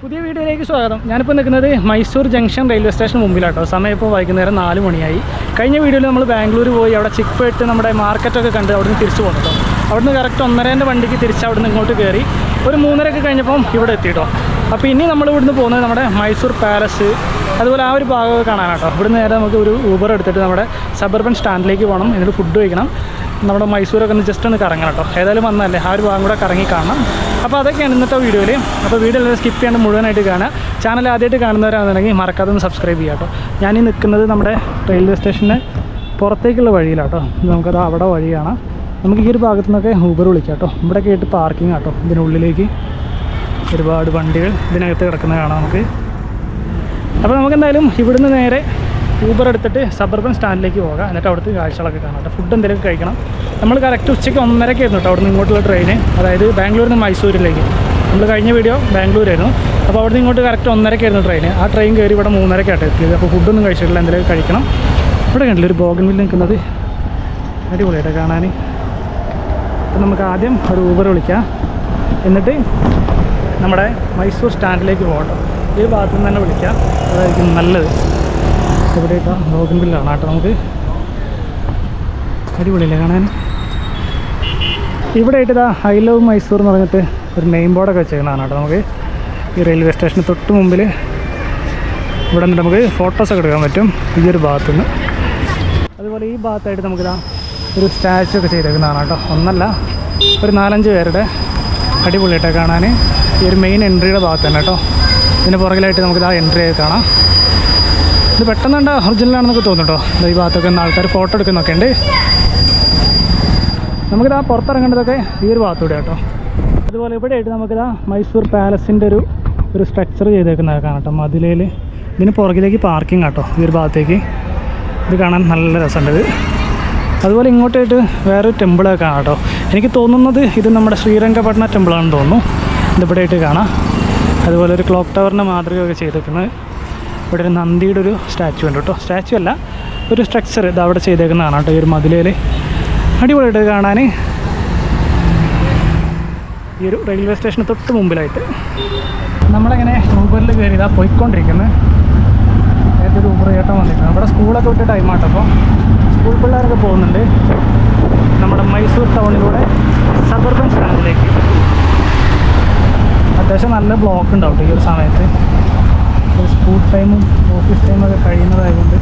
പുതിയ വീഡിയോയിലേക്ക് സ്വാഗതം. ഞാനിപ്പോൾ നിൽക്കുന്നത് മൈസൂർ ജംഗ്ഷൻ റെയിൽവേ സ്റ്റേഷൻ മുമ്പിലാട്ടോ. സമയം ഇപ്പോൾ വൈകുന്നേരം നാല് മണിയായി. കഴിഞ്ഞ വീഡിയോയിൽ നമ്മൾ ബാംഗ്ലൂർ പോയി അവിടെ ചിക്ക് പോയിട്ട് നമ്മുടെ മാർക്കറ്റൊക്കെ കണ്ട് അവിടുന്ന് തിരിച്ചു പോന്നിട്ടോ അവിടുന്ന് കറക്റ്റ് ഒന്നരേന്റെ വണ്ടിക്ക് തിരിച്ച് നിന്ന് ഇങ്ങോട്ട് കയറി ഒരു മൂന്നരയൊക്കെ കഴിഞ്ഞപ്പം ഇവിടെ എത്തിയിട്ടോ അപ്പോൾ ഇനി നമ്മൾ ഇവിടുന്ന് പോകുന്നത് നമ്മുടെ മൈസൂർ പാലസ് അതുപോലെ ആ ഒരു ഭാഗമൊക്കെ കാണാനാട്ടോ. ഇവിടുന്ന് നേരെ നമുക്ക് ഒരു ഊബർ എടുത്തിട്ട് നമ്മുടെ സബർബൻ സ്റ്റാൻഡിലേക്ക് പോകണം. എന്നിട്ട് ഫുഡ് കഴിക്കണം. നമ്മുടെ മൈസൂരൊക്കെ ഒന്ന് ജസ്റ്റ് ഒന്ന് കറങ്ങണം കേട്ടോ. ഏതായാലും വന്നല്ലേ ആ ഒരു ഭാഗം കൂടെ കറങ്ങി കാണണം. അപ്പോൾ അതൊക്കെയാണ് ഇന്നത്തെ വീഡിയോയിൽ അപ്പോൾ വീഡിയോ എല്ലാവരും സ്കിപ്പ് ചെയ്യാണ്ട് മുഴുവനായിട്ട് കാണുക. ചാനൽ ആദ്യമായിട്ട് കാണുന്നവരാണെന്നുണ്ടെങ്കിൽ മറക്കാതെ ഒന്ന് സബ്സ്ക്രൈബ് ചെയ്യാം കേട്ടോ ഞാനീ നിൽക്കുന്നത് നമ്മുടെ റെയിൽവേ സ്റ്റേഷന്റെ പുറത്തേക്കുള്ള വഴിയിലാട്ടോ നമുക്കത് അവിടെ വഴി കാണാം നമുക്ക് ഈ ഒരു ഭാഗത്തു നിന്നൊക്കെ ഊബർ വിളിക്കാം കേട്ടോ. ഇവിടെ കേട്ട് പാർക്കിംഗ് ആട്ടോ ഇതിനുള്ളിലേക്ക് ഒരുപാട് വണ്ടികൾ ഇതിനകത്ത് കിടക്കുന്നത് കാണാം നമുക്ക്. അപ്പോൾ നമുക്ക് എന്തായാലും ഇവിടുന്ന് നേരെ ഊബർ എടുത്തിട്ട് സബർബൻ സ്റ്റാൻഡിലേക്ക് പോകാം. എന്നിട്ട് അവിടുത്തെ കാഴ്ചകളൊക്കെ കാണാം കേട്ടോ. ഫുഡ് എന്തെങ്കിലും കഴിക്കണം. നമ്മൾ കറക്റ്റ് ഉച്ചയ്ക്ക് ഒന്നരയ്ക്ക് ആയിരുന്നു കേട്ടോ അവിടുന്ന് ഇങ്ങോട്ടുള്ള ട്രെയിന് അതായത് ബാംഗ്ലൂരിൽ നിന്ന് മൈസൂരിലേക്ക്. നമ്മൾ കഴിഞ്ഞ വീഡിയോ ബാംഗ്ലൂരായിരുന്നു. അപ്പോൾ അവിടുന്ന് ഇങ്ങോട്ട് കറക്റ്റ് ഒന്നരക്കായിരുന്നു ട്രെയിൻ ആ ട്രെയിൻ കയറി ഇവിടെ മൂന്നരക്കായിട്ട് എത്തിയത്. അപ്പോൾ ഫുഡൊന്നും കഴിച്ചിട്ടില്ല. എന്തെങ്കിലും കഴിക്കണം. ഇവിടെ കണ്ടില്ല ഒരു ബോഗൻ വില്ല് നിൽക്കുന്നത്? അടിപൊളിയായിട്ട് കാണാൻ. അപ്പം നമുക്ക് ആദ്യം ഒരു ഊബർ വിളിക്കാം. എന്നിട്ട് നമ്മുടെ മൈസൂർ സ്റ്റാൻഡിലേക്ക് പോകട്ടോ ഈ ഭാഗത്തു നിന്ന് തന്നെ വിളിക്കാം. അതായിരിക്കും നല്ലത്. ഇവിടെ ഇട്ട ബോഗൻ ബില്ലാണ് കേട്ടോ നമുക്ക്. അടിപൊളിയല്ലേ കാണാൻ? ഇവിടെ ആയിട്ട് ഇതാ ഐ ലവ് മൈസൂർ എന്ന് പറഞ്ഞിട്ട് ഒരു നെയിം ബോർഡൊക്കെ വെച്ചേക്കുന്നതാണ് കേട്ടോ നമുക്ക്. ഈ റെയിൽവേ സ്റ്റേഷന് തൊട്ട് മുമ്പിൽ ഇവിടെ നിന്നിട്ട് നമുക്ക് ഫോട്ടോസൊക്കെ എടുക്കാൻ പറ്റും ഈ ഒരു ഭാഗത്തു നിന്ന് അതുപോലെ ഈ ഭാഗത്തായിട്ട് നമുക്കിതാ ഒരു സ്റ്റാച്ചു ഒക്കെ ചെയ്തേക്കുന്നതാണ് കേട്ടോ. ഒന്നല്ല ഒരു നാലഞ്ച് പേരുടെ അടിപൊളിയായിട്ട് കാണാൻ. ഈ ഒരു മെയിൻ എൻട്രിയുടെ ഭാഗത്ത് തന്നെ കേട്ടോ. ഇതിന് പുറകിലായിട്ട് നമുക്കിതാ എൻട്രി ആയി കാണാം. ഇത് പെട്ടെന്ന് കണ്ട ഒറിജിനലാണെന്നൊക്കെ തോന്നും കേട്ടോ ദാ ഈ ഭാഗത്തൊക്കെ ആൾക്കാർ ഫോട്ടോ എടുക്കുന്നൊക്കെ ഉണ്ട്. നമുക്കിതാ പുറത്തിറങ്ങേണ്ടതൊക്കെ ഈ ഒരു ഭാഗത്തൂടെ കേട്ടോ അതുപോലെ ഇവിടെ ആയിട്ട് നമുക്കിതാ മൈസൂർ പാലസിന്റെ ഒരു ഒരു സ്ട്രക്ചർ ചെയ്തേക്കുന്നത് കാണാം കേട്ടോ മതിലയിൽ ഇതിന് പുറകിലേക്ക് പാർക്കിംഗ് കേട്ടോ ഈ ഒരു ഭാഗത്തേക്ക്. ഇത് കാണാൻ നല്ല രസമുണ്ട് ഇത്. അതുപോലെ ഇങ്ങോട്ടായിട്ട് വേറൊരു ടെമ്പിളൊക്കെ കാണാം കേട്ടോ എനിക്ക് തോന്നുന്നത് ഇത് നമ്മുടെ ശ്രീരംഗപട്ടണ ടെമ്പിളാണെന്ന് തോന്നുന്നു. ഇതിവിടെ ആയിട്ട് കാണാം. അതുപോലെ ഒരു ക്ലോക്ക് ടവറിന്റെ മാതൃകയൊക്കെ ചെയ്തേക്കുന്നത്. ഇവിടെ ഒരു നന്ദിയുടെ ഒരു സ്റ്റാച്ചു ഉണ്ട് കേട്ടോ. സ്റ്റാച്ചു അല്ല ഒരു സ്ട്രക്ചർ ഇത് അവിടെ ചെയ്തേക്കുന്നതാണ് കേട്ടോ ഈ ഒരു മതിലയിൽ അടിപൊളിയായിട്ട് കാണാൻ ഈ ഒരു റെയിൽവേ സ്റ്റേഷന് തൊട്ട് മുമ്പിലായിട്ട്. നമ്മളിങ്ങനെ ഊബറിൽ കയറി ഇതാ പോയിക്കൊണ്ടിരിക്കുന്നത് ഏതൊരു ഊബർ ചേട്ടൻ വന്നിട്ടുണ്ട് അവിടെ സ്കൂളൊക്കെ വിട്ട് ടൈമാട്ടോ അപ്പോൾ സ്കൂൾ പിള്ളേരൊക്കെ പോകുന്നുണ്ട്. നമ്മുടെ മൈസൂർ ടൗണിലൂടെ സബർബൻ സ്റ്റാൻഡിലേക്ക് അത്യാവശ്യം നല്ല ബ്ലോക്ക് ഉണ്ടാവും ഈ ഒരു സമയത്ത്. സ്കൂൾ ടൈമും ഓഫീസ് ടൈമൊക്കെ കഴിയുന്നതായതുകൊണ്ട്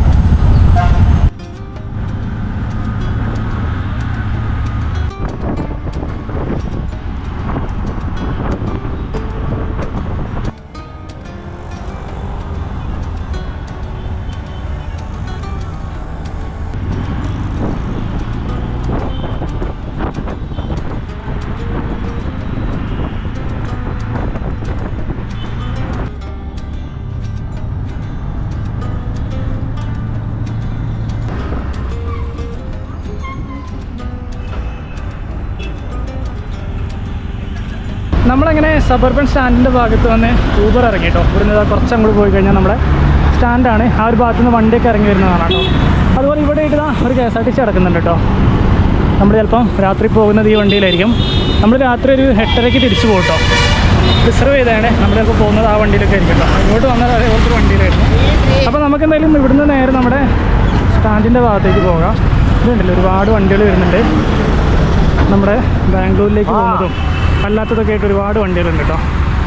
നമ്മളങ്ങനെ സബർബൻ സ്റ്റാൻഡിന്റെ ഭാഗത്ത് വന്ന് ഊബർ ഇറങ്ങി കേട്ടോ ഇവിടുന്ന് കുറച്ച് അങ്ങോട്ട് പോയി കഴിഞ്ഞാൽ നമ്മുടെ സ്റ്റാൻഡാണ് ആ ഒരു ഭാഗത്ത് നിന്ന് വണ്ടിയൊക്കെ ഇറങ്ങി വരുന്നതാണ് കേട്ടോ. അതുപോലെ ഇവിടെ ഇതാ ഒരു K S R T C അടക്കുന്നുണ്ട് കേട്ടോ. നമ്മൾ ചിലപ്പം രാത്രി പോകുന്നത് ഈ വണ്ടിയിലായിരിക്കും. നമ്മൾ രാത്രി ഒരു എട്ടരയ്ക്ക് തിരിച്ചു പോകും കേട്ടോ. റിസർവ് ചെയ്താണ് നമ്മളിപ്പോൾ പോകുന്നത് ആ വണ്ടിയിലൊക്കെ ആയിരിക്കും കേട്ടോ. ഇങ്ങോട്ട് വന്നാൽ അതേപോലത്തെ ഒരു വണ്ടിയിലായിരുന്നു. അപ്പോൾ നമുക്ക് എന്തായാലും ഇവിടുന്ന് നേരെ നമ്മുടെ സ്റ്റാൻഡിന്റെ ഭാഗത്തേക്ക് പോകാം. ഇതുണ്ടല്ലോ ഒരുപാട് വണ്ടികൾ വരുന്നുണ്ട്. നമ്മുടെ ബാംഗ്ലൂരിലേക്ക് പോകുന്നതും. അല്ലാത്തതൊക്കെ ആയിട്ട് ഒരുപാട് വണ്ടികളുണ്ട് കേട്ടോ.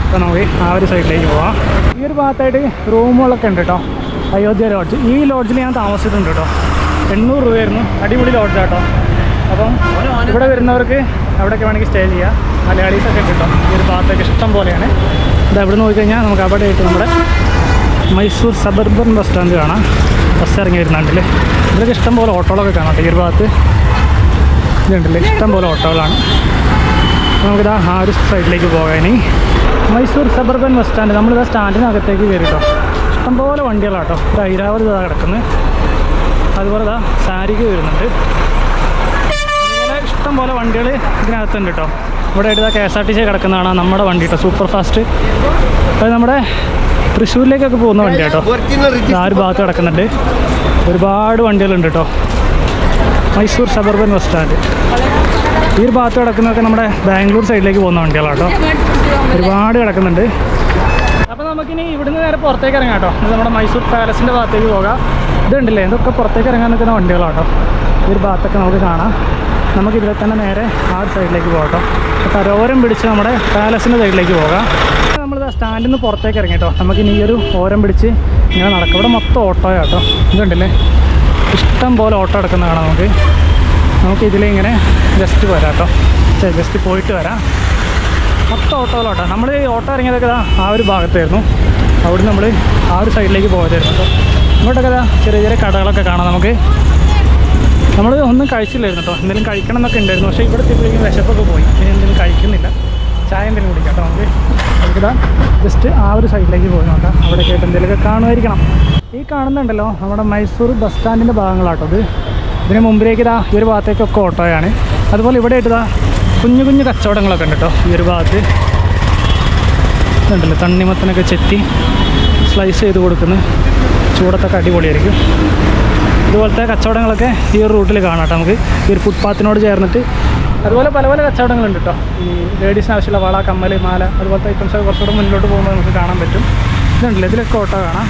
അപ്പോൾ നമുക്ക് ആ ഒരു സൈഡിലേക്ക് പോവാം. ഈ ഒരു ഭാഗത്തായിട്ട് റൂമുകളൊക്കെ ഉണ്ട് കേട്ടോ. അയോധ്യ ലോഡ്ജ് ഈ ലോഡ്ജിൽ ഞാൻ താമസിച്ചിട്ടുണ്ട് കേട്ടോ. എണ്ണൂറ് രൂപയായിരുന്നു. അടിപൊളി ലോഡ്ജ് കേട്ടോ. അപ്പം ഇവിടെ വരുന്നവർക്ക് അവിടെയൊക്കെ വേണമെങ്കിൽ സ്റ്റേ ചെയ്യാം. മലയാളീസൊക്കെ കേട്ടോ. ഈ ഒരു ഭാഗത്തൊക്കെ ഇഷ്ടം പോലെയാണ്. ഇത് അവിടെ നോക്കിക്കഴിഞ്ഞാൽ നമുക്ക് അവിടെ ആയിട്ട് നമ്മുടെ മൈസൂർ സബർബൻ ബസ് സ്റ്റാൻഡ് കാണാം. ബസ് ഇറങ്ങി വരുന്നുണ്ടല്ലേ ഇതൊക്കെ ഇഷ്ടം പോലെ ഓട്ടോകളൊക്കെ കാണാം ഈ ഒരു ഭാഗത്ത്. ഇതുണ്ടല്ലേ? ഇഷ്ടം പോലെ ഓട്ടോകളാണ് നമുക്കിതാ ആ ഒരു സൈഡിലേക്ക് പോകാനി. മൈസൂർ സബർബൻ ബസ് സ്റ്റാൻഡ് നമ്മളിതാ സ്റ്റാൻഡിനകത്തേക്ക് കയറി കേട്ടോ ഇഷ്ടംപോലെ വണ്ടികളാണ് കേട്ടോ ഒരു ഐരാവത് ഇതാ കിടക്കുന്നത് അതുപോലെ ഇതാ സാരിക്ക് വരുന്നുണ്ട്. ഇഷ്ടംപോലെ വണ്ടികൾ ഇതിനകത്തുണ്ട് കേട്ടോ ഇവിടെ ആയിട്ട് K S R T C കിടക്കുന്നതാണ് നമ്മുടെ വണ്ടി കേട്ടോ സൂപ്പർ ഫാസ്റ്റ് അത് നമ്മുടെ തൃശ്ശൂരിലേക്കൊക്കെ പോകുന്ന വണ്ടി കേട്ടോ ആ ഒരു ഭാഗത്ത് കിടക്കുന്നുണ്ട്. ഒരുപാട് വണ്ടികളുണ്ട് കേട്ടോ. മൈസൂർ സബർബൻ ബസ് സ്റ്റാൻഡ് ഈ ഒരു ഭാഗത്ത് കിടക്കുന്നതൊക്കെ നമ്മുടെ ബാംഗ്ലൂർ സൈഡിലേക്ക് പോകുന്ന വണ്ടികളാണ് കേട്ടോ. ഒരുപാട് കിടക്കുന്നുണ്ട്. അപ്പോൾ നമുക്കിനി ഇവിടുന്ന് നേരെ പുറത്തേക്ക് ഇറങ്ങാം കേട്ടോ. നമ്മുടെ മൈസൂർ പാലസിന്റെ ഭാഗത്തേക്ക് പോകാം. ഇതുണ്ടല്ലേ? ഇതൊക്കെ പുറത്തേക്ക് ഇറങ്ങാൻ നിൽക്കുന്ന വണ്ടികളാട്ടോ ഈ ഒരു ഭാഗത്തൊക്കെ നമുക്ക് കാണാം. നമുക്ക് ഇതിൽ തന്നെ നേരെ ആ സൈഡിലേക്ക് പോകാം കേട്ടോ. കരോരം പിടിച്ച് നമ്മുടെ പാലസിന്റെ സൈഡിലേക്ക് പോകാം. നമ്മൾ സ്റ്റാൻഡിൽ നിന്ന് പുറത്തേക്ക് ഇറങ്ങി കേട്ടോ. നമുക്കിനി ഈ ഒരു ഓരം പിടിച്ച് ഇങ്ങനെ നടക്കും. ഇവിടെ മൊത്തം ഓട്ടോയാട്ടോ ഇതുണ്ടല്ലേ? ഇഷ്ടം പോലെ ഓട്ടോ എടുക്കുന്ന കാണാം നമുക്ക്. നമുക്ക് ഇതിലിങ്ങനെ ജസ്റ്റ് വരാം കേട്ടോ ജസ്റ്റ് പോയിട്ട് വരാം. മൊത്തം ഓട്ടോകളോട്ടോ നമ്മൾ ഈ ഓട്ടോ ഇറങ്ങിയതൊക്കെ ആ ഒരു ഭാഗത്തായിരുന്നു. അവിടെ നമ്മൾ ആ ഒരു സൈഡിലേക്ക് പോയതായിരുന്നു കേട്ടോ. ഇങ്ങോട്ടൊക്കെ ചെറിയ ചെറിയ കടകളൊക്കെ കാണാം നമുക്ക്. നമ്മൾ ഒന്നും കഴിച്ചില്ലായിരുന്നു കേട്ടോ. എന്തെങ്കിലും കഴിക്കണം എന്നൊക്കെ ഉണ്ടായിരുന്നു. പക്ഷേ ഇവിടെ എത്തിയപ്പോഴേക്കും വിശപ്പൊക്കെ പോയി. ഇനി എന്തെങ്കിലും കഴിക്കുന്നില്ല. ചായ എന്തെങ്കിലും കുടിക്കാം കേട്ടോ നമുക്ക്. നമുക്കിതാ ജസ്റ്റ് ആ ഒരു സൈഡിലേക്ക് പോയി നോക്കാം അവിടെ കേട്ട് എന്തെങ്കിലുമൊക്കെ കാണുമായിരിക്കണം. ഈ കാണുന്നുണ്ടല്ലോ നമ്മുടെ മൈസൂർ ബസ് സ്റ്റാൻഡിന്റെ ഭാഗങ്ങളാട്ടോ ഇത്. ഇതിന് മുമ്പിലേക്ക് ഇതാ ഈ ഒരു ഭാഗത്തേക്കൊക്കെ ഓട്ടോയാണ്. അതുപോലെ ഇവിടെ ഇട്ടതാ കുഞ്ഞു കുഞ്ഞു കച്ചവടങ്ങളൊക്കെ ഉണ്ട് കേട്ടോ ഈ ഒരു ഭാഗത്ത്. ഇതുണ്ടല്ലോ തണ്ണിമത്തനൊക്കെ ചെത്തി സ്ലൈസ് ചെയ്ത് കൊടുക്കുന്ന ചൂടത്തൊക്കെ അടിപൊളിയായിരിക്കും. ഇതുപോലത്തെ കച്ചവടങ്ങളൊക്കെ ഈ ഒരു റൂട്ടിൽ കാണാം കേട്ടോ നമുക്ക്. ഈ ഒരു ഫുട്പാത്തിനോട് ചേർന്നിട്ട് അതുപോലെ പല പല കച്ചവടങ്ങളുണ്ട് കേട്ടോ. ഈ ലേഡീസിന് ആവശ്യമുള്ള വള കമ്മൽ മാല അതുപോലത്തെ ഐറ്റംസ് കുറച്ചുകൂടെ മുന്നിലോട്ട് പോകുമ്പോൾ നമുക്ക് കാണാൻ പറ്റും. ഇതുണ്ടല്ലോ ഇതിലൊക്കെ ഓട്ടോ കാണാം.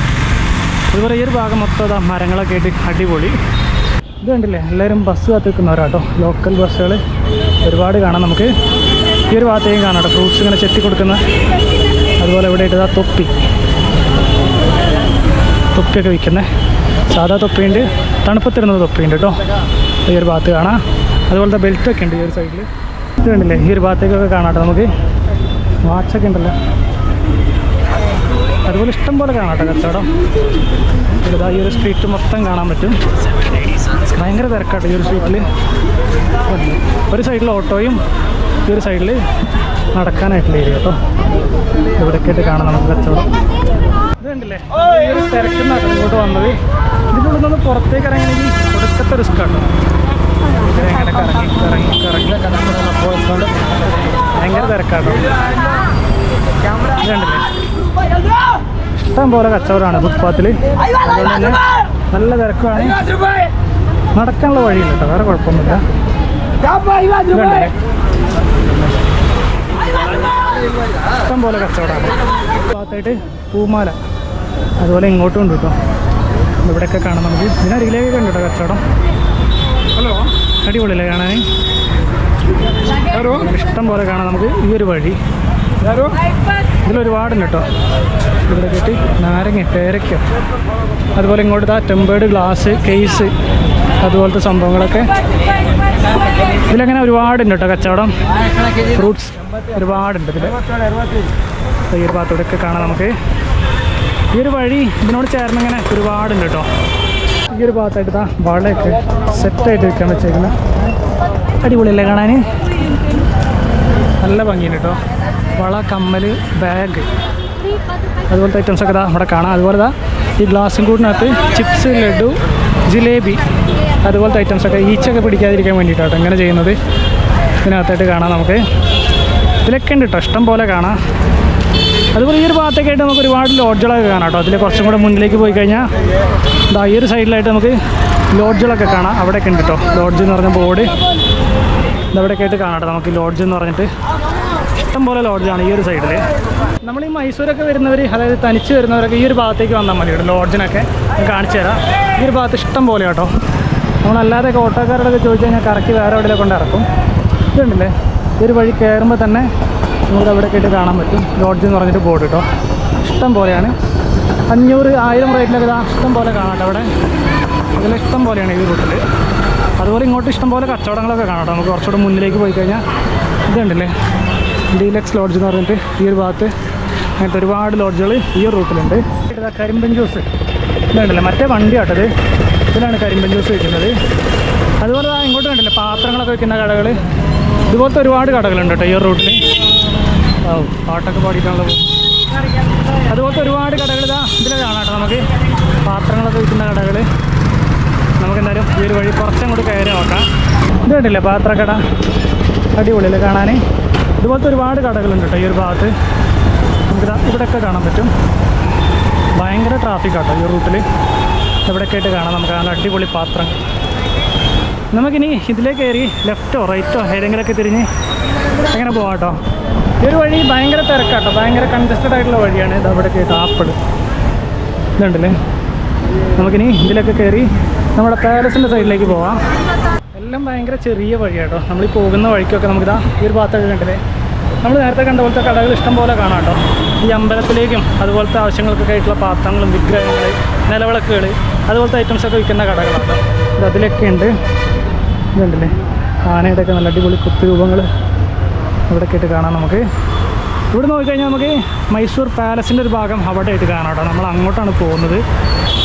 അതുപോലെ ഈ ഒരു ഭാഗം മൊത്തം മരങ്ങളൊക്കെ ആയിട്ട് അടിപൊളി. ഇത് കണ്ടില്ലേ എല്ലാവരും ബസ് കാത്ത് നിൽക്കുന്നവരാട്ടോ ലോക്കൽ ബസ്സുകൾ ഒരുപാട് കാണാം നമുക്ക്. ഈ ഒരു ഭാഗത്തേക്കും കാണാം കേട്ടോ ഫ്രൂട്ട്സ് ഇങ്ങനെ ചെത്തി കൊടുക്കുന്ന. അതുപോലെ ഇവിടെ ഇട്ടതാ തൊപ്പി. തൊപ്പിയൊക്കെ വിൽക്കുന്നത് സാധാ തൊപ്പിയുണ്ട്. തണുപ്പത്തിരുന്ന തൊപ്പിയുണ്ട് കേട്ടോ ഈ ഒരു ഭാഗത്ത് കാണാം. അതുപോലത്തെ ബെൽറ്റൊക്കെ ഉണ്ട് ഈ ഒരു സൈഡിൽ ഇത് കണ്ടില്ലേ ഈ ഒരു ഭാഗത്തേക്കൊക്കെ കാണാം നമുക്ക്. വാച്ചൊക്കെ ഉണ്ടല്ലോ. അതുപോലെ ഇഷ്ടം പോലെ കാണാം കേട്ടോ കച്ചവടം. ഈ ഒരു സ്ട്രീറ്റ് മൊത്തം കാണാൻ പറ്റും. ഭയങ്കര തിരക്കാട്ടോ ഈ ഒരു സ്ട്രീറ്റിൽ ഒരു സൈഡിൽ ഓട്ടോയും ഈ ഒരു സൈഡിൽ നടക്കാനായിട്ടുള്ള ഏരിയ കേട്ടോ ഇവിടെയൊക്കെ ആയിട്ട് കാണാം നമുക്ക് കച്ചവടം. ഇത് കണ്ടില്ലേ? ഈ ഒരു തിരക്കുന്നാട്ടോ ഇങ്ങോട്ട് വന്നത്. ഇതിന്റെ ഉള്ളിൽ നിന്ന് പുറത്തേക്ക് ഇറങ്ങണമെങ്കിൽ ഒടുക്കത്തെ റിസ്ക് ആണ് ഇങ്ങനെ കറങ്ങി കറങ്ങി കറങ്ങി ഭയങ്കര തിരക്കാട്ടോ. ഇത് കണ്ടില്ലേ? ഇഷ്ടം പോലെ കച്ചവടമാണ് ഫുട്പാത്തിൽ. അതുകൊണ്ട് തന്നെ നല്ല തിരക്കാണ് നടക്കാനുള്ള വഴിയില്ല കേട്ടോ വേറെ കുഴപ്പമൊന്നുമില്ല. ഇഷ്ടം പോലെ കച്ചവടമാണ് ഭാഗത്തായിട്ട് പൂമാല അതുപോലെ ഇങ്ങോട്ടും ഉണ്ട് കേട്ടോ. ഇവിടെയൊക്കെ കാണാം നമുക്ക്. ഇതിനരികിലേക്ക് ഉണ്ട് കേട്ടോ കച്ചവടം. ഹലോ? അടിപൊളിയല്ലേ കാണാൻ? ഇഷ്ടം പോലെ കാണാം നമുക്ക് ഈ ഒരു വഴി. ഇതിലൊരുപാടുണ്ട് കേട്ടോ. ഇവിടെ കെട്ടി നാരങ്ങ പേരയ്ക്ക. അതുപോലെ ഇങ്ങോട്ട് ആ ടെമ്പേർഡ് ഗ്ലാസ് കേസ് അതുപോലത്തെ സംഭവങ്ങളൊക്കെ. ഇതിലങ്ങനെ ഒരുപാടുണ്ട് കേട്ടോ കച്ചവടം. ഫ്രൂട്ട്സ് ഒരുപാടുണ്ട് ഇതിൽ ഈ ഒരു ഭാഗത്തൂടെയൊക്കെ കാണാം നമുക്ക്. ഈ ഒരു വഴി ഇതിനോട് ചേർന്ന് ഇങ്ങനെ ഒരുപാടുണ്ട് കേട്ടോ. ഈ ഒരു ഭാഗത്തായിട്ട് ഇതാ വളയൊക്കെ സെറ്റായിട്ട് വെക്കാൻ വെച്ചേക്കുന്നത് അടിപൊളിയല്ലേ കാണാൻ നല്ല ഭംഗിയുണ്ട് കേട്ടോ. വള കമ്മൽ ബാഗ് അതുപോലത്തെ ഐറ്റംസ് ഒക്കെ ഇതാ ഇവിടെ കാണാം. അതുപോലെ ഇതാ ഈ ഗ്ലാസും കൂടിനകത്ത് ചിപ്സ് ലഡു ജിലേബി അതുപോലത്തെ ഐറ്റംസ് ഒക്കെ ഈച്ചൊക്കെ പിടിക്കാതിരിക്കാൻ വേണ്ടിയിട്ടാട്ടോ ഇങ്ങനെ ചെയ്യുന്നത്. ഇതിനകത്തായിട്ട് കാണാം നമുക്ക്. ഇതിലൊക്കെ ഉണ്ട് കേട്ടോ ഇഷ്ടം പോലെ കാണാം. അതുപോലെ ഈ ഒരു ഭാഗത്തൊക്കെ ആയിട്ട് നമുക്ക് ഒരുപാട് ലോഡ്ജുകളൊക്കെ കാണാം കേട്ടോ അതിൽ കുറച്ചും കൂടെ മുന്നിലേക്ക് പോയി കഴിഞ്ഞാൽ ഇതാ ഈ ഒരു സൈഡിലായിട്ട് നമുക്ക് ലോഡ്ജുകളൊക്കെ കാണാം. അവിടെയൊക്കെ ഉണ്ട് കേട്ടോ ലോഡ്ജ് എന്ന് പറഞ്ഞ ബോർഡ് ഇതവിടെയൊക്കെ ആയിട്ട് കാണാം കേട്ടോ നമുക്ക് ലോഡ്ജ് എന്ന് പറഞ്ഞിട്ട്. ഇഷ്ടം പോലെ ലോഡ്ജാണ് ഈ ഒരു സൈഡിൽ നമ്മൾ ഈ മൈസൂരൊക്കെ വരുന്നവർ അതായത് തനിച്ച് വരുന്നവരൊക്കെ ഈ ഒരു ഭാഗത്തേക്ക് വന്നാൽ മതി ലോഡ്ജിനൊക്കെ കാണിച്ചു തരാം. ഈ ഒരു ഭാഗത്ത് ഇഷ്ടം പോലെ കേട്ടോ. നമ്മളല്ലാതെ ഓട്ടോക്കാരോടൊക്കെ ചോദിച്ചു കഴിഞ്ഞാൽ കറക്കി വേറെ എവിടെയൊക്കെ കൊണ്ട് ഇറക്കും. ഇതുണ്ടല്ലേ? ഈ ഒരു വഴി കയറുമ്പോൾ തന്നെ നമുക്ക് അവിടെ കേട്ട് കാണാൻ പറ്റും. ലോഡ്ജ് എന്ന് പറഞ്ഞിട്ട് ബോർഡ് കേട്ടോ ഇഷ്ടം പോലെയാണ്. അഞ്ഞൂറ് ആയിരം റേറ്റിലൊക്കെ ഇഷ്ടം പോലെ കാണാം അവിടെ. അതിൽ ഇഷ്ടം പോലെയാണ് ഈ റൂട്ടിൽ അതുപോലെ ഇങ്ങോട്ട് ഇഷ്ടം പോലെ കച്ചവടങ്ങളൊക്കെ കാണാം നമുക്ക് കുറച്ചുകൂടെ മുന്നിലേക്ക് പോയി കഴിഞ്ഞാൽ ഇതുണ്ടല്ലേ? ഡീലക്സ് ലോഡ്ജ് എന്ന് പറഞ്ഞിട്ട് ഈ ഒരു ഭാഗത്ത് അങ്ങനത്തെ ഒരുപാട് ലോഡ്ജുകൾ ഈ ഒരു റൂട്ടിലുണ്ട്. കരിമ്പൻ ജ്യൂസ്. ഇതുണ്ടല്ലോ മറ്റേ വണ്ടി ആട്ടത്. ഇതിലാണ് കരിമ്പൻ ജ്യൂസ് വയ്ക്കുന്നത് അതുപോലെ ആ ഇങ്ങോട്ട് കണ്ടില്ലേ പാത്രങ്ങളൊക്കെ വയ്ക്കുന്ന കടകൾ ഇതുപോലത്തെ ഒരുപാട് കടകളുണ്ട് കേട്ടോ ഈ ഒരു റൂട്ടിൽ ഓ പാട്ടൊക്കെ പാടിയിട്ടാണല്ലോ അതുപോലത്തെ ഒരുപാട് കടകൾ ഇതാ ഇതിൽ കാണാം കേട്ടോ നമുക്ക്. പാത്രങ്ങളൊക്കെ വിൽക്കുന്ന കടകൾ നമുക്ക് എന്തായാലും ഈ ഒരു വഴി കുറച്ചും കൂടി കയറി നോക്കാം. ഇത് കണ്ടില്ലേ പാത്രക്കട. അടിപൊളിയല്ലേ കാണാൻ ഇതുപോലത്തെ ഒരുപാട് കടകളുണ്ട് കേട്ടോ ഈ ഒരു ഭാഗത്ത്. നമുക്ക് ഇവിടെയൊക്കെ കാണാൻ പറ്റും. ഭയങ്കര ട്രാഫിക് ആട്ടോ ഈ റൂട്ടിൽ ഇവിടെയൊക്കെ ആയിട്ട് കാണാം നമുക്ക്. നല്ല അടിപൊളി പാത്രം. നമുക്കിനി ഇതിലേക്ക് കയറി ലെഫ്റ്റോ റൈറ്റോ ഏതെങ്കിലുമൊക്കെ തിരിഞ്ഞ് അങ്ങനെ പോവാം കേട്ടോ. ഈ ഒരു വഴി ഭയങ്കര തിരക്കാട്ടോ. ഭയങ്കര കൺജസ്റ്റഡ് ആയിട്ടുള്ള വഴിയാണ് ഇത് അവിടെ കേട്ടോ ആപ്പിൾ ഇതുണ്ടല്ലേ? നമുക്കിനി ഇതിലൊക്കെ കയറി നമ്മുടെ പാലസിന്റെ സൈഡിലേക്ക് പോവാം. എല്ലാം ഭയങ്കര ചെറിയ വഴിയാട്ടോ. നമ്മൾ ഈ പോകുന്ന വഴിക്കൊക്കെ നമുക്കിതാ ഈ ഒരു ഭാഗത്തൊക്കെ കണ്ടില്ലേ? നമ്മൾ നേരത്തെ കണ്ട പോലത്തെ കടകൾ ഇഷ്ടം പോലെ കാണാം കേട്ടോ. ഈ അമ്പലത്തിലേക്കും അതുപോലത്തെ ആവശ്യങ്ങൾക്കൊക്കെ ആയിട്ടുള്ള പാത്രങ്ങളും വിഗ്രഹങ്ങൾ നിലവിളക്കുകൾ അതുപോലത്തെ ഐറ്റംസൊക്കെ വിൽക്കുന്ന കടകളാണ് ഇത് അതിലൊക്കെ ഉണ്ട്. ഇതുണ്ടല്ലേ ആനയുടെ ഒക്കെ നല്ല അടിപൊളി കുത്തുരൂപങ്ങൾ ഇവിടെ ആയിട്ട് കാണാം നമുക്ക്. ഇവിടെ നോക്കിക്കഴിഞ്ഞാൽ നമുക്ക് മൈസൂർ പാലസിന്റെ ഒരു ഭാഗം അവിടെ ആയിട്ട് കാണാം കേട്ടോ. നമ്മൾ അങ്ങോട്ടാണ് പോകുന്നത്.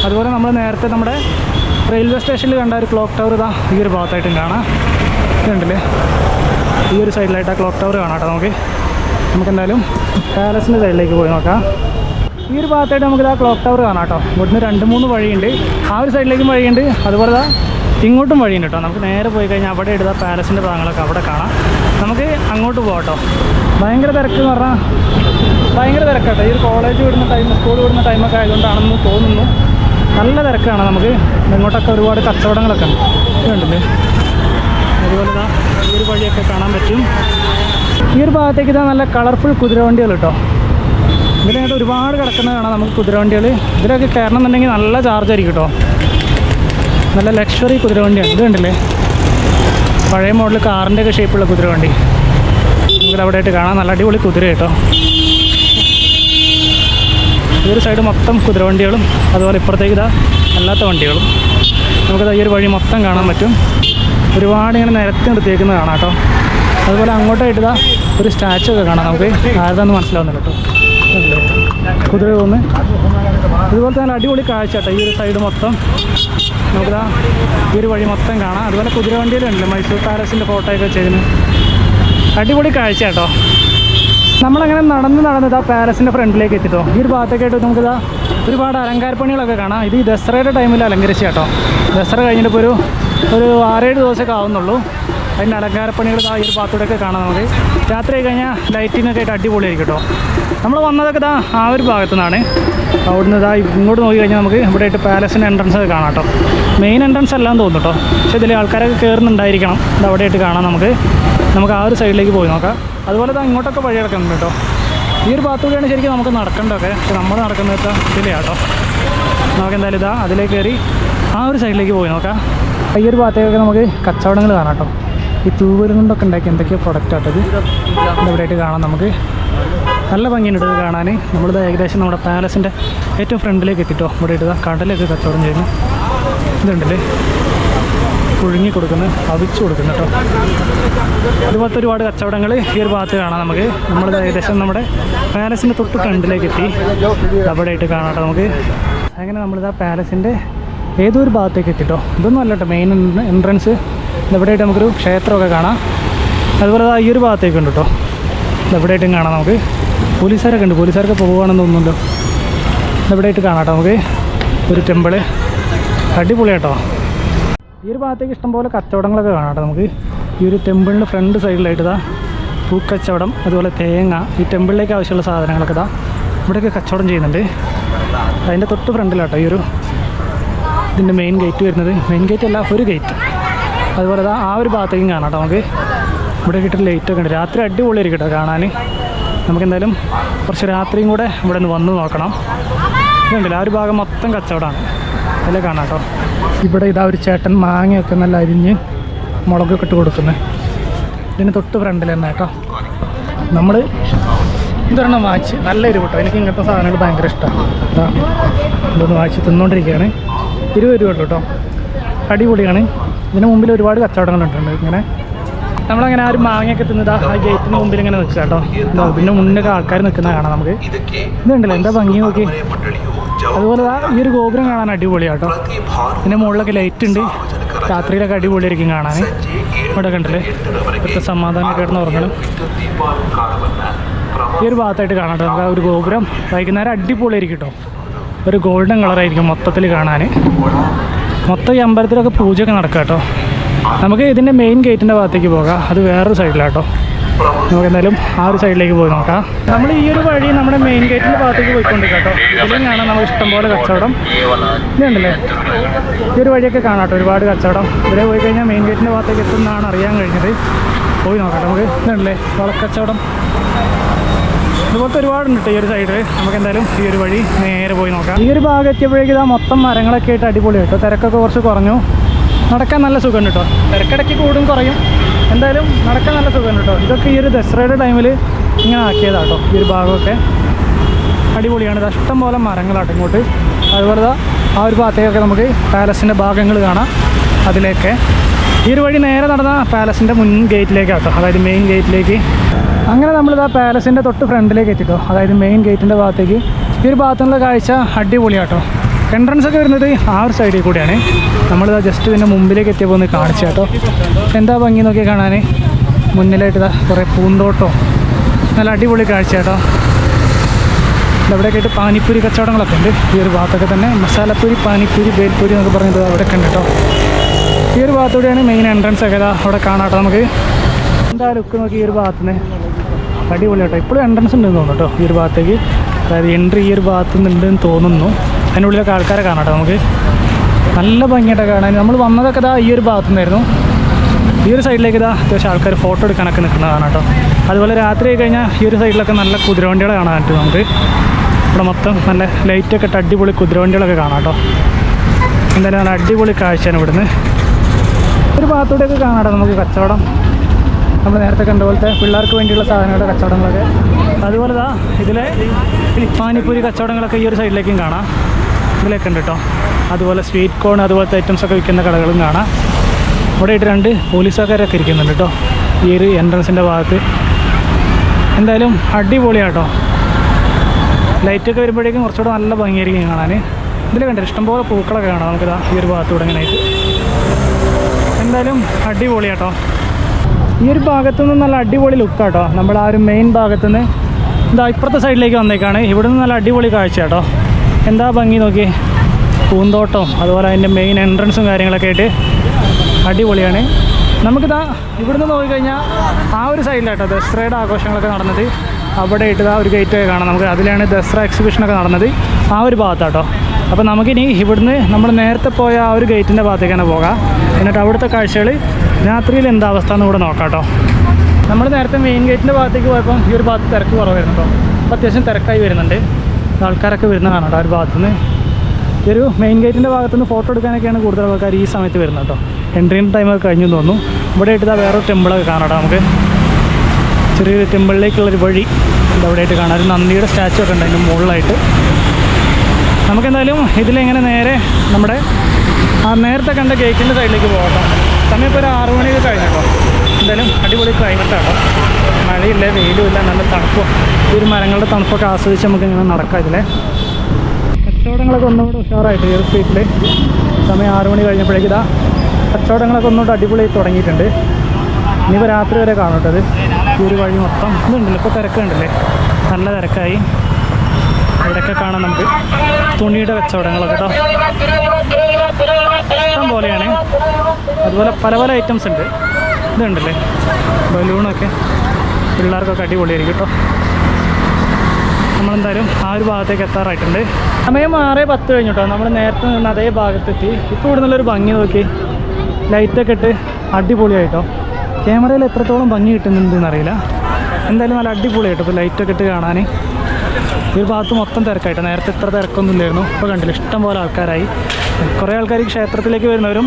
അതുപോലെ നമ്മൾ നേരത്തെ നമ്മുടെ റെയിൽവേ സ്റ്റേഷനിൽ കണ്ട ഒരു ക്ലോക്ക് ടവർ ഇതാ ഈ ഒരു ഭാഗത്തായിട്ടും കാണാം. ഇതുണ്ടല്ലേ ഈ ഒരു സൈഡിലായിട്ട് ആ ക്ലോക്ക് ടവർ കാണാം കേട്ടോ നമുക്ക്. നമുക്ക് എന്തായാലും പാലസിന്റെ സൈഡിലേക്ക് പോയി നോക്കാം. ഈ ഒരു ഭാഗത്തായിട്ട് നമുക്ക് ആ ക്ലോക്ക് ടവർ കാണാം കേട്ടോ. ഇവിടുന്ന് രണ്ട് മൂന്ന് വഴിയുണ്ട്. ആ ഒരു സൈഡിലേക്കും വഴിയുണ്ട്. അതുപോലെ ദാ ഇങ്ങോട്ടും വഴിയുണ്ട് കേട്ടോ. നമുക്ക് നേരെ പോയി കഴിഞ്ഞാൽ അവിടെ ഇടുന്ന പാലസിന്റെ ഭാഗങ്ങളൊക്കെ അവിടെ കാണാം. നമുക്ക് അങ്ങോട്ട് പോകാം കേട്ടോ. ഭയങ്കര തിരക്ക് എന്ന് പറഞ്ഞാൽ ഭയങ്കര തിരക്കാട്ടോ ഈ ഒരു കോളേജ് വിടുന്ന ടൈം സ്കൂൾ വിടുന്ന ടൈമൊക്കെ ആയതുകൊണ്ടാണെന്ന് തോന്നുന്നു. നല്ല തിരക്കാണ് നമുക്ക്. ഇങ്ങോട്ടൊക്കെ ഒരുപാട് കച്ചവടങ്ങളൊക്കെ ഉണ്ട്. ഇതുണ്ടല്ലേ അതുപോലെ ഇതാ ഈ ഒരു വഴിയൊക്കെ കാണാൻ പറ്റും. ഈ ഒരു ഭാഗത്തേക്ക് ഇതാ നല്ല കളർഫുൾ കുതിരവണ്ടികൾ കേട്ടോ ഇതിനകത്ത് ഒരുപാട് കിടക്കുന്നത് കാണാം നമുക്ക് കുതിരവണ്ടികൾ ഇതിലൊക്കെ കയറണം എന്നുണ്ടെങ്കിൽ നല്ല ചാർജ് ആയിരിക്കും കേട്ടോ നല്ല ലക്ഷറി കുതിരവണ്ടിയാണ് ഇത് കണ്ടില്ലേ? പഴയ മോഡൽ കാറിന്റെ ഒക്കെ ഷേപ്പുള്ള കുതിരവണ്ടി. നമുക്ക് അവിടെ ആയിട്ട് കാണാം. നല്ല അടിപൊളി കുതിര കേട്ടോ ഈ ഒരു സൈഡ് മൊത്തം കുതിരവണ്ടികളും അതുപോലെ ഇപ്പുറത്തേക്ക് ഇതാ അല്ലാത്ത വണ്ടികളും. നമുക്കത് ഈ ഒരു വഴി മൊത്തം കാണാൻ പറ്റും. ഒരുപാട് ഇങ്ങനെ നിരത്തി നിർത്തിയേക്കുന്നത് കാണാം കേട്ടോ. അതുപോലെ അങ്ങോട്ടായിട്ട് ഇതാ ഒരു സ്റ്റാച്ചു ഒക്കെ കാണാം നമുക്ക്. ആരുതാന്ന് മനസ്സിലാവുന്നില്ല കേട്ടോ? കുതിര തോന്ന് അതുപോലെ തന്നെ അടിപൊളി കാഴ്ച കേട്ടോ. ഈ ഒരു സൈഡ് മൊത്തം. നമുക്കിതാ ഈ ഒരു വഴി മൊത്തം കാണാം. അതുപോലെ കുതിര വണ്ടിയിലുണ്ടല്ലോ മൈസൂർ പാലസിന്റെ ഫോട്ടോയൊക്കെ വെച്ചേക്കുന്നത് അടിപൊളി കാഴ്ച കേട്ടോ. നമ്മളങ്ങനെ നടന്ന് നടന്ന് ഇതാ പാലസിന്റെ ഫ്രണ്ടിലേക്ക് എത്തിട്ടോ. ഈ ഒരു ഭാഗത്തൊക്കെ ആയിട്ട് നമുക്കിതാ ഒരുപാട് അലങ്കാരപ്പണികളൊക്കെ കാണാം. ഇത് ഈ ദസറയുടെ ടൈമിൽ അലങ്കരിച്ച കേട്ടോ. ദസറ കഴിഞ്ഞിട്ടിപ്പോൾ ഒരു ഒരു ആറേഴ് ദിവസമൊക്കെ ആവുന്നുള്ളൂ. അതിന്റെ അലങ്കാരപ്പണികൾ ആ ഒരു ഭാഗത്തൂടെയൊക്കെ കാണാം നമുക്ക്. രാത്രി കഴിഞ്ഞാൽ ലൈറ്റിംഗ് ഒക്കെ ആയിട്ട് അടിപൊളിയായിരിക്കും കേട്ടോ. നമ്മൾ വന്നതൊക്കെ ഇതാ ആ ഒരു ഭാഗത്തു നിന്നാണ്. അവിടുന്ന് ഇതാ ഇങ്ങോട്ട് നോക്കി കഴിഞ്ഞാൽ നമുക്ക് ഇവിടെ ആയിട്ട് പാലസിന്റെ എൻട്രൻസ് ഒക്കെ കാണാം കേട്ടോ. മെയിൻ എൻട്രൻസ് എല്ലാം തോന്നും കേട്ടോ. പക്ഷേ ഇതിൽ ആൾക്കാരൊക്കെ കയറുന്നുണ്ടായിരിക്കണം ഇത് അവിടെ ആയിട്ട് കാണാം നമുക്ക്. നമുക്ക് ആ ഒരു സൈഡിലേക്ക് പോയി നോക്കാം. അതുപോലെ ഇതാ ഇങ്ങോട്ടൊക്കെ വഴി കിടക്കുന്നുണ്ട് കേട്ടോ. ഈ ഒരു ഭാഗത്തൂടെയാണ് ശരിക്കും നമുക്ക് നടക്കേണ്ടതൊക്കെ. പക്ഷെ നമ്മൾ നടക്കുന്നത് കേട്ടോ. നമുക്ക് എന്തായാലും ഇതാ അതിലേക്ക് കയറി ആ ഒരു സൈഡിലേക്ക് പോയി നോക്കാം. ഈ ഒരു ഭാഗത്തേക്കൊക്കെ നമുക്ക് കച്ചവടങ്ങൾ കാണാം കേട്ടോ. ഈ തൂവലും കൊണ്ടൊക്കെ ഉണ്ടാക്കി എന്തൊക്കെയോ പ്രൊഡക്റ്റ് ആട്ടത് ഇവിടെയായിട്ട് കാണാം നമുക്ക്. നല്ല ഭംഗിയുണ്ട് ഇത് കാണാൻ. നമ്മളിത് ഏകദേശം നമ്മുടെ പാലസിന്റെ ഏറ്റവും ഫ്രണ്ടിലേക്ക് എത്തിട്ടോ. ഇവിടെ ഇട്ടതാ കടലൊക്കെ കച്ചവടം ചെയ്യുന്നു. ഇതുണ്ടല്ലേ? പുഴുങ്ങി കൊടുക്കുന്നു അവിച്ച് കൊടുക്കുന്നു കേട്ടോ. അതുപോലത്തെ ഒരുപാട് കച്ചവടങ്ങൾ ഈ ഒരു ഭാഗത്ത് കാണാം നമുക്ക്. നമ്മളിത് ഏകദേശം നമ്മുടെ പാലസിന്റെ തൊട്ട് ഫ്രണ്ടിലേക്ക് എത്തി. അവിടെയായിട്ട് കാണാം കേട്ടോ നമുക്ക്. അങ്ങനെ നമ്മളിത് ആ പാലസിന്റെ ഏതോ ഒരു ഭാഗത്തേക്ക് എത്തിട്ടോ ഇതൊന്നും അല്ല കേട്ടോ മെയിൻ എൻട്രൻസ് ഇതെവിടെയായിട്ട് നമുക്കൊരു ക്ഷേത്രമൊക്കെ കാണാം. അതുപോലെ ഈ ഒരു ഭാഗത്തേക്ക് ഉണ്ട് കേട്ടോ ഇതെവിടെയായിട്ടും കാണാം നമുക്ക്. പോലീസുകാരൊക്കെ ഉണ്ട്. പോലീസുകാരൊക്കെ പോകുകയാണെന്ന് തോന്നുന്നുണ്ടോ. ഇതെവിടെയായിട്ട് കാണാം കേട്ടോ നമുക്ക്. ഒരു ടെമ്പിൾ. അടിപൊളിയാട്ടോ. ഈ ഒരു ഭാഗത്തേക്ക് ഇഷ്ടംപോലെ കച്ചവടങ്ങളൊക്കെ കാണാം കേട്ടോ നമുക്ക്. ഈ ഒരു ടെമ്പിളിന്റെ ഫ്രണ്ട് സൈഡിലായിട്ട് ഇതാ പൂക്കച്ചവടം അതുപോലെ തേങ്ങ ഈ ടെമ്പിളിലേക്ക് ആവശ്യമുള്ള സാധനങ്ങളൊക്കെ ഇതാ ഇവിടെയൊക്കെ കച്ചവടം ചെയ്യുന്നുണ്ട്. അതിന്റെ തൊട്ട് ഫ്രണ്ടിലാട്ടോ ഈ ഒരു ഇതിന്റെ മെയിൻ ഗേറ്റ് വരുന്നത്. മെയിൻ ഗേറ്റ് അല്ല ഒരു ഗേറ്റ് അതുപോലെ ആ ഒരു ഭാഗത്തേക്കും കാണാം കേട്ടോ നമുക്ക്. ഇവിടെ കിട്ടുന്ന ലൈറ്റൊക്കെ ഉണ്ട്. രാത്രി അടിപൊളിയായിരിക്കും കേട്ടോ കാണാൻ നമുക്ക് എന്തായാലും കുറച്ച് രാത്രിയും കൂടെ ഇവിടെ നിന്ന് വന്ന് നോക്കണം. ഇതുണ്ടല്ലോ ആ ഒരു ഭാഗം മൊത്തം കച്ചവടമാണ്. അതിലെ കാണാം കേട്ടോ ഇവിടെ ഇതാ ഒരു ചേട്ടൻ മാങ്ങയൊക്കെ നല്ല അരിഞ്ഞ് മുളകൊക്കെ ഇട്ട് കൊടുക്കുന്നത് ഇതിന് തൊട്ട് ഫ്രണ്ടിൽ തന്നെ കേട്ടോ നമ്മൾ ഇതൊരെണ്ണം വാച്ച് നല്ല എരിവ് കേട്ടോ എനിക്ക് ഇങ്ങനത്തെ സാധനങ്ങൾ ഭയങ്കര ഇഷ്ടമാണ് ഇതൊന്ന് വാച്ച് തിന്നുകൊണ്ടിരിക്കുകയാണ് ഇരുപത് രൂപ ഉള്ളൂ കേട്ടോ. അടിപൊളിയാണ്. ഇതിന് മുമ്പിൽ ഒരുപാട് കച്ചവടങ്ങളുണ്ട് ഇങ്ങനെ. നമ്മളങ്ങനെ ആരും ഒരു മാങ്ങയൊക്കെ തിന്നത് ആ ഗേറ്റിന് മുമ്പിൽ ഇങ്ങനെ നിൽക്കുക കേട്ടോ. പിന്നെ മുന്നൊക്കെ ആൾക്കാർ നിൽക്കുന്ന കാണാം നമുക്ക്. ഇതുണ്ടല്ലോ എന്താ ഭംഗി നോക്കി. അതുപോലെ ഈ ഒരു ഗോപുരം കാണാൻ അടിപൊളിയാണ് കേട്ടോ. ഇതിന്റെ മുകളിലൊക്കെ ലൈറ്റ് ഉണ്ട്. രാത്രിയിലൊക്കെ അടിപൊളിയായിരിക്കും കാണാൻ. ഇവിടെ കണ്ടില്ലേ? ഇവിടുത്തെ സമാധാനം കിടന്ന് ഉറങ്ങണം. ഈ ഒരു ഭാഗത്തായിട്ട് കാണാം കേട്ടോ. നമുക്ക് ആ ഒരു ഗോപുരം. വൈകുന്നേരം അടിപൊളിയായിരിക്കും കേട്ടോ. ഒരു ഗോൾഡൻ കളറായിരിക്കും മൊത്തത്തിൽ കാണാൻ. മൊത്തം ഈ അമ്പലത്തിലൊക്കെ പൂജയൊക്കെ നടക്കുക കേട്ടോ. നമുക്ക് ഇതിന്റെ മെയിൻ ഗേറ്റിന്റെ ഭാഗത്തേക്ക് പോകാം. അത് വേറൊരു സൈഡിലാട്ടോ നമുക്ക് എന്തായാലും ആ ഒരു സൈഡിലേക്ക് പോയി നോക്കാം. നമ്മൾ ഈ ഒരു വഴി നമ്മുടെ മെയിൻ ഗേറ്റിന്റെ ഭാഗത്തേക്ക് പോയിക്കൊണ്ടിരിക്കാം കേട്ടോ. ഇതിലും കാണാം നമ്മൾ ഇഷ്ടംപോലെ കച്ചവടം. ഇതുണ്ടല്ലേ ഈ ഒരു വഴിയൊക്കെ കാണാം കേട്ടോ. ഒരുപാട് കച്ചവടം. ഇവിടെ പോയി കഴിഞ്ഞാൽ മെയിൻ ഗേറ്റിന്റെ ഭാഗത്തേക്ക് എത്തുന്നതാണ് അറിയാൻ കഴിഞ്ഞത്. പോയി നോക്കാം. നമുക്ക് ഇതുണ്ടല്ലേ വളക്കച്ചവടം. ഇതുപോലത്തെ ഒരുപാടുണ്ട് ഈ ഒരു സൈഡിൽ നമുക്ക് എന്തായാലും ഈ ഒരു വഴി നേരെ പോയി നോക്കാം. ഈ ഒരു ഭാഗം എത്തിയപ്പോഴേക്കും ഇതാ മൊത്തം മരങ്ങളൊക്കെ ആയിട്ട് അടിപൊളി കേട്ടോ. തിരക്കൊക്കെ കുറച്ച് കുറഞ്ഞു. നടക്കാൻ നല്ല സുഖമുണ്ട് കേട്ടോ. തിരക്കിടയ്ക്ക് കൂടും കുറയും. എന്തായാലും നടക്കാൻ നല്ല സുഖമുണ്ട് കേട്ടോ. ഇതൊക്കെ ഈ ഒരു ദസറയുടെ ടൈമിൽ ഇങ്ങനെ ആക്കിയതാണ് കേട്ടോ. ഈ ഒരു ഭാഗമൊക്കെ അടിപൊളിയാണ്. ഇഷ്ടം പോലെ മരങ്ങളാട്ടോ ഇങ്ങോട്ട്. അതുപോലെ ആ ഒരു ഭാഗത്തേക്കൊക്കെ നമുക്ക് പാലസിന്റെ ഭാഗങ്ങൾ കാണാം അതിലേക്ക്. ഈ ഒരു വഴി നേരെ നടന്ന പാലസിന്റെ മുൻ ഗേറ്റിലേക്കാട്ടോ അതായത് മെയിൻ ഗേറ്റിലേക്ക് അങ്ങനെ നമ്മളിതാ പാലസിന്റെ തൊട്ട് ഫ്രണ്ടിലേക്ക് എത്തിട്ടോ. അതായത് മെയിൻ ഗേറ്റിന്റെ ഭാഗത്തേക്ക്. ഈ ഒരു ഭാഗത്തുള്ള കാഴ്ച അടിപൊളിയാട്ടോ എൻട്രൻസ് ഒക്കെ വരുന്നത് ആ ഒരു സൈഡിൽ കൂടിയാണ്. നമ്മളിതാ ജസ്റ്റ് ഇതിന്റെ മുമ്പിലേക്ക് എത്തിയപ്പോൾ ഒന്ന് കാണിച്ചു കേട്ടോ എന്താ ഭംഗി നോക്കി കാണാൻ മുന്നിലായിട്ട് ഇതാ കുറേ പൂന്തോട്ടോ. നല്ല അടിപൊളി കാഴ്ച കേട്ടോ ഇവിടെയൊക്കെ ആയിട്ട് പാനിപ്പൂരി കച്ചവടങ്ങളൊക്കെ ഉണ്ട്. ഈ ഒരു ഭാഗത്തൊക്കെ തന്നെ മസാലപ്പൂരി പാനിപ്പൂരി ബേൽപ്പൂരി എന്നൊക്കെ പറഞ്ഞത് അവിടെയൊക്കെ ഉണ്ട് കേട്ടോ. ഈ ഒരു ഭാഗത്തൂടെയാണ് മെയിൻ എൻട്രൻസ് ഒക്കെ അവിടെ കാണാട്ടോ നമുക്ക്. എന്താ ലുക്ക് നോക്കി ഈ ഒരു ഭാഗത്തുനിന്ന്? അടിപൊളി കേട്ടോ ഇപ്പോഴും എൻട്രൻസ് ഉണ്ടെന്ന് തോന്നുന്നു കേട്ടോ ഈ ഒരു ഭാഗത്തേക്ക്. അതായത് എൻട്രി ഈ ഒരു ഭാഗത്ത് നിന്നുണ്ടെന്ന് തോന്നുന്നു. അതിന്റെ ഉള്ളിലൊക്കെ ആൾക്കാരെ കാണാം കേട്ടോ നമുക്ക്. നല്ല ഭംഗിയായിട്ട് കാണാൻ. നമ്മൾ വന്നതൊക്കെ ഇതാ ഈ ഒരു ഭാഗത്തു നിന്നായിരുന്നു ഈ ഒരു സൈഡിലേക്ക് ഇതാ അത്യാവശ്യം ആൾക്കാർ ഫോട്ടോ എടുക്കാനൊക്കെ നിൽക്കുന്നതാണ് കേട്ടോ അതുപോലെ രാത്രി ആയി കഴിഞ്ഞാൽ ഈ ഒരു സൈഡിലൊക്കെ നല്ല കുതിരവണ്ടികളെ കാണാൻ പറ്റും നമുക്ക്. ഇവിടെ മൊത്തം നല്ല ലൈറ്റൊക്കെ ഇട്ട് അടിപൊളി കുതിരവണ്ടികളൊക്കെ കാണാം കേട്ടോ എന്തായാലും നല്ല അടിപൊളി കാഴ്ചയാണ് ഇവിടുന്ന്. ഒരു ഭാഗത്തൂടെയൊക്കെ കാണാം നമുക്ക് കച്ചവടം. നമ്മൾ നേരത്തെ കണ്ട പോലത്തെ പിള്ളേർക്ക് വേണ്ടിയുള്ള സാധനങ്ങളുടെ കച്ചവടങ്ങളൊക്കെ. അതുപോലെ ഇതാ ഇതിലെ പാനിപ്പൂരി കച്ചവടങ്ങളൊക്കെ ഈ ഒരു സൈഡിലേക്കും കാണാം. ഇതിലേക്ക് ഉണ്ട് കേട്ടോ അതുപോലെ സ്വീറ്റ് കോൺ അതുപോലത്തെ ഐറ്റംസ് ഒക്കെ വിൽക്കുന്ന കടകളും കാണാം. ഇവിടെ ആയിട്ട് രണ്ട് പോലീസുകാരൊക്കെ ഇരിക്കുന്നുണ്ട് കേട്ടോ ഈ ഒരു എൻട്രൻസിന്റെ ഭാഗത്ത്. എന്തായാലും അടിപൊളിയാട്ടോ. ലൈറ്റൊക്കെ വരുമ്പോഴേക്കും കുറച്ചുകൂടെ നല്ല ഭംഗിയായിരിക്കും കാണാൻ ഇതിൽ കണ്ടിട്ട് ഇഷ്ടംപോലെ പൂക്കളൊക്കെ കാണാം നമുക്കിതാ ഈ ഒരു ഭാഗത്തൂടെ ഇങ്ങനെയായിട്ട് എന്തായാലും അടിപൊളിയാട്ടോ. ഈ ഒരു ഭാഗത്തു നിന്ന് നല്ല അടിപൊളി ലുക്കാട്ടോ നമ്മൾ ആ ഒരു മെയിൻ ഭാഗത്തു നിന്ന് ഇതാ ഇപ്പുറത്തെ സൈഡിലേക്ക് വന്നേക്കാണ്. ഇവിടെ നിന്ന് നല്ല അടിപൊളി കാഴ്ച കേട്ടോ എന്താ ഭംഗി നോക്കി? പൂന്തോട്ടവും അതുപോലെ അതിന്റെ മെയിൻ എൻട്രൻസും കാര്യങ്ങളൊക്കെ ആയിട്ട് അടിപൊളിയാണ്. നമുക്കിതാ ഇവിടുന്ന് നോക്കിക്കഴിഞ്ഞാൽ ആ ഒരു സൈഡിലാട്ടോ ദസറയുടെ ആഘോഷങ്ങളൊക്കെ നടന്നത്. അവിടെ ഇട്ട് ആ ഒരു ഗേറ്റ് കാണാം. നമുക്ക് അതിലാണ് ദസറ എക്സിബിഷനൊക്കെ നടന്നത്. ആ ഒരു ഭാഗത്താട്ടോ. അപ്പോൾ നമുക്കിനി ഇവിടുന്ന് നമ്മൾ നേരത്തെ പോയ ആ ഒരു ഗേറ്റിന്റെ ഭാഗത്തേക്കാണ് പോകാം. എന്നിട്ട് അവിടുത്തെ കാഴ്ചകൾ രാത്രിയിൽ എന്താ അവസ്ഥ എന്ന് കൂടെ നോക്കാം കേട്ടോ. നമ്മൾ നേരത്തെ മെയിൻ ഗേറ്റിന്റെ ഭാഗത്തേക്ക് പോയപ്പോൾ ഈ ഒരു ഭാഗത്ത് തിരക്ക് കുറവായിരുന്നു കേട്ടോ. അപ്പോൾ അത്യാവശ്യം തിരക്കായി വരുന്നുണ്ട്. ആൾക്കാരൊക്കെ വരുന്നതാണ് കേട്ടോ ആ ഒരു ഭാഗത്തുനിന്ന്. ഈ ഒരു മെയിൻ ഗേറ്റിന്റെ ഭാഗത്തുനിന്ന് ഫോട്ടോ എടുക്കാനൊക്കെയാണ് കൂടുതൽ ആൾക്കാർ ഈ സമയത്ത് വരുന്നത് കേട്ടോ. എൻട്രീന്റെ ടൈമൊക്കെ കഴിഞ്ഞു തോന്നുന്നു. ഇവിടെ വേറെ വേറൊരു ടെമ്പിളൊക്കെ കാണാം നമുക്ക്. ചെറിയൊരു ടെമ്പിളിലേക്കുള്ളൊരു വഴി ഇത് അവിടെ ആയിട്ട് കാണാം. ഒരു നന്ദിയുടെ സ്റ്റാച്ചു ഒക്കെ ഉണ്ട് അതിന്റെ മുകളിലായിട്ട്. നമുക്കെന്തായാലും ഇതിലെങ്ങനെ നേരെ നമ്മുടെ ആ നേരത്തെ കണ്ട ഗേറ്റിന്റെ സൈഡിലേക്ക് പോകട്ടോ സമയം ഇപ്പോൾ ഒരു ആറ് മണിയൊക്കെ കഴിഞ്ഞല്ലോ എന്തായാലും അടിപൊളി ക്ലൈമറ്റ് ആട്ടോ. മഴയില്ല വെയിലും ഇല്ല നല്ല തണുപ്പും. ഈ ഒരു മരങ്ങളുടെ തണുപ്പൊക്കെ ആസ്വദിച്ച് നമുക്ക് ഇങ്ങനെ നടക്കാം ഇതിലെ. കച്ചവടങ്ങളൊക്കെ ഒന്നുകൂടെ ഉഷാറായിട്ട് ഈ സ്ട്രീറ്റിൽ സമയം ആറ് മണി കഴിഞ്ഞപ്പോഴേക്ക് ഇതാ കച്ചവടങ്ങളൊക്കെ ഒന്നുകൂടെ അടിപൊളി തുടങ്ങിയിട്ടുണ്ട്. ഇനിയിപ്പോൾ രാത്രി വരെ കാണട്ടത് ഈ ഒരു വഴി മൊത്തം. ഇതുണ്ടല്ലോ ഇപ്പോൾ തിരക്കുണ്ടല്ലേ? നല്ല തിരക്കായി. ഇവിടെയൊക്കെ കാണാം നമുക്ക്. തുണിയുടെ കച്ചവടങ്ങളൊക്കെ കേട്ടോ. ഇഷ്ടം പോലെയാണ്. അതുപോലെ പല പല ഐറ്റംസ് ഉണ്ട്. ഇതുണ്ടല്ലേ? ബലൂണൊക്കെ പിള്ളേർക്കൊക്കെ അടിപൊളിയായിരിക്കും കേട്ടോ നമ്മളെന്തായാലും ആ ഒരു ഭാഗത്തേക്ക് എത്താറായിട്ടുണ്ട്. സമയം മാറേ പത്ത് കഴിഞ്ഞു കേട്ടോ നമ്മൾ നേരത്തെ നിന്ന് അതേ ഭാഗത്തെത്തി. ഇപ്പോൾ ഇവിടെ നിന്നുള്ളൊരു ഭംഗി നോക്കി. ലൈറ്റൊക്കെ ഇട്ട് അടിപൊളിയായിട്ടോ ക്യാമറയിൽ എത്രത്തോളം ഭംഗി കിട്ടുന്നുണ്ടെന്ന് അറിയില്ല. എന്തായാലും നല്ല അടിപൊളിയായിട്ടോ ഇപ്പോൾ ലൈറ്റൊക്കെ ഇട്ട് കാണാൻ ഈ ഒരു ഭാഗത്ത് മൊത്തം തിരക്കായിട്ട്. നേരത്തെ ഇത്ര തിരക്കൊന്നും ഇല്ലായിരുന്നു. ഇപ്പോൾ കണ്ടില്ല ഇഷ്ടം പോലെ ആൾക്കാരായി. കുറേ ആൾക്കാർ ഈ ക്ഷേത്രത്തിലേക്ക് വരുന്നവരും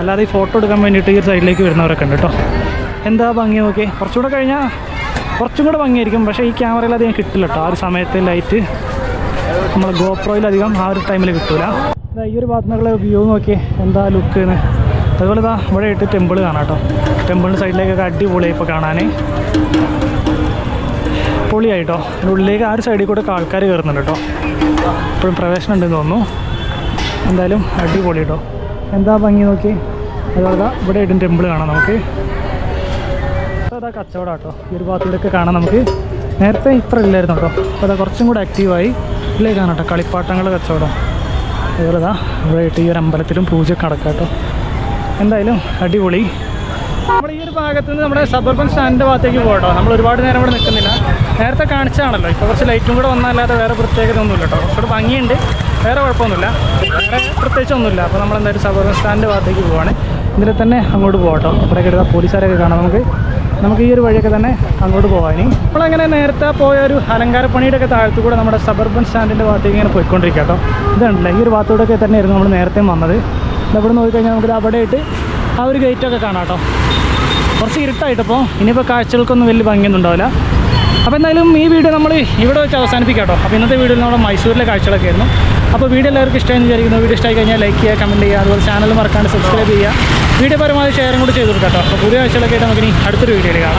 അല്ലാതെ ഈ ഫോട്ടോ എടുക്കാൻ വേണ്ടിയിട്ട് ഈ സൈഡിലേക്ക് വരുന്നവരൊക്കെ ഉണ്ട് കേട്ടോ എന്താ ഭംഗി നോക്കി കുറച്ചുകൂടെ കഴിഞ്ഞാൽ കുറച്ചും കൂടെ ഭംഗിയായിരിക്കും. പക്ഷേ ഈ ക്യാമറയിൽ അധികം കിട്ടില്ല കേട്ടോ ആ ഒരു സമയത്ത് ലൈറ്റ് നമ്മൾ ഗോപ്രോയിലധികം ആ ഒരു ടൈമിൽ കിട്ടില്ല ഈ ഒരു ഭാഗത്തു നിന്നുള്ള വ്യൂ നോക്കി എന്താ ലുക്ക് എന്ന് അതുപോലെ ഇതാ ഇവിടെ ആയിട്ട് ടെമ്പിൾ കാണാം കേട്ടോ ടെമ്പിളിന്റെ സൈഡിലേക്കൊക്കെ അടിപൊളിയായി ഇപ്പോൾ കാണാൻ പൊളിയായിട്ടോ അതിന്റെ ഉള്ളിലേക്ക് ആ ഒരു സൈഡിൽ കൂടെ ആൾക്കാർ കയറുന്നുണ്ട് കേട്ടോ. ഇപ്പോഴും പ്രവേശനം ഉണ്ടെന്ന് തോന്നുന്നു. എന്തായാലും അടിപൊളി കേട്ടോ എന്താ ഭംഗി നോക്കി? അതുപോലെ ഇവിടെ ഇടും ടെമ്പിൾ കാണാം നമുക്ക്. അതാ കച്ചവടം കേട്ടോ ഈ ഒരു ഭാഗത്തിലൊക്കെ കാണാം നമുക്ക്. നേരത്തെ ഇത്ര ഇല്ലായിരുന്നു കേട്ടോ. അപ്പോൾ അതാ കുറച്ചും കൂടെ ആക്റ്റീവായി ഇല്ലേ കാണാം കേട്ടോ. കളിപ്പാട്ടങ്ങൾ കച്ചവടം. അതുപോലെ ഇതാ ഇവിടെ ഈ ഒരു അമ്പലത്തിലും പൂജ നടക്കാം കേട്ടോ. എന്തായാലും അടിപൊളി. നമ്മുടെ ഈ ഒരു ഭാഗത്ത് നിന്ന് നമ്മുടെ സബർബൻ സ്റ്റാൻഡിന്റെ ഭാഗത്തേക്ക് പോകട്ടോ നമ്മൾ ഒരുപാട് നേരം ഇവിടെ നിൽക്കുന്നില്ല. നേരത്തെ കാണിച്ചാണല്ലോ ഇപ്പോൾ കുറച്ച് ലൈറ്റും കൂടെ വന്നല്ലാതെ വേറെ പ്രത്യേകത ഒന്നുമില്ല കേട്ടോ. കുറച്ചുകൂടെ ഭംഗിയുണ്ട്. വേറെ കുഴപ്പമൊന്നുമില്ല. വേറെ പ്രത്യേകിച്ച് ഒന്നുമില്ല. അപ്പോൾ നമ്മൾ എന്തായാലും സബർബൻ സ്റ്റാൻഡിന്റെ ഭാഗത്തേക്ക് പോവാണ്. ഇതിൽ തന്നെ അങ്ങോട്ട് പോകട്ടോ ഇവിടെ കിടന്ന പോലീസുകാരൊക്കെ കാണാം നമുക്ക്. നമുക്ക് ഈ ഒരു വഴിയൊക്കെ തന്നെ അങ്ങോട്ട് പോകാം ഇനി. നമ്മളങ്ങനെ നേരത്തെ പോയ ഒരു അലങ്കാരപ്പണിയുടെ ഒക്കെ താഴത്തു കൂടെ നമ്മുടെ സബർബൻ സ്റ്റാൻഡിന്റെ ഭാഗത്തേക്ക് ഇങ്ങനെ പോയിക്കൊണ്ടിരിക്കുക കേട്ടോ. ഈ ഒരു ഭാഗത്തൂടെയൊക്കെ തന്നെയായിരുന്നു നമ്മൾ നേരത്തെ വന്നത്. ഇവിടെ നോക്കിക്കഴിഞ്ഞാൽ നമുക്ക് അവിടെ ആയിട്ട് ആ ഒരു ഗേറ്റൊക്കെ കാണാം കേട്ടോ. കുറച്ച് ഇരുട്ടായിട്ടപ്പോൾ ഇനിയിപ്പോൾ കാഴ്ചകൾക്കൊന്നും വലിയ ഭംഗിയൊന്നും ഉണ്ടാവില്ല. അപ്പോൾ എന്തായാലും ഈ വീഡിയോ നമ്മൾ ഇവിടെ വെച്ച് അവസാനിപ്പിക്കാം കേട്ടോ. അപ്പോൾ ഇന്നത്തെ വീഡിയോയിൽ നമ്മുടെ മൈസൂരിലെ കാഴ്ചകളൊക്കെ ആയിരുന്നു. അപ്പോൾ വീഡിയോ എല്ലാവർക്കും ഇഷ്ടമായി വിചാരിക്കുന്നു. വീഡിയോ ഇഷ്ടമായി കഴിഞ്ഞാൽ ലൈക്ക് ചെയ്യുക കമന്റ് ചെയ്യുക അതുപോലെ ചാനൽ മറക്കാണ്ട് സബ്സ്ക്രൈബ് ചെയ്യുക. വീഡിയോ പരമാവധി ഷെയറും കൂടി ചെയ്ത് കൊടുക്കാം കേട്ടോ. അപ്പോൾ പുതിയ കാഴ്ചകളൊക്കെ ആയിട്ട് നമുക്കിനി അടുത്തൊരു വീഡിയോയിൽ കാണാം.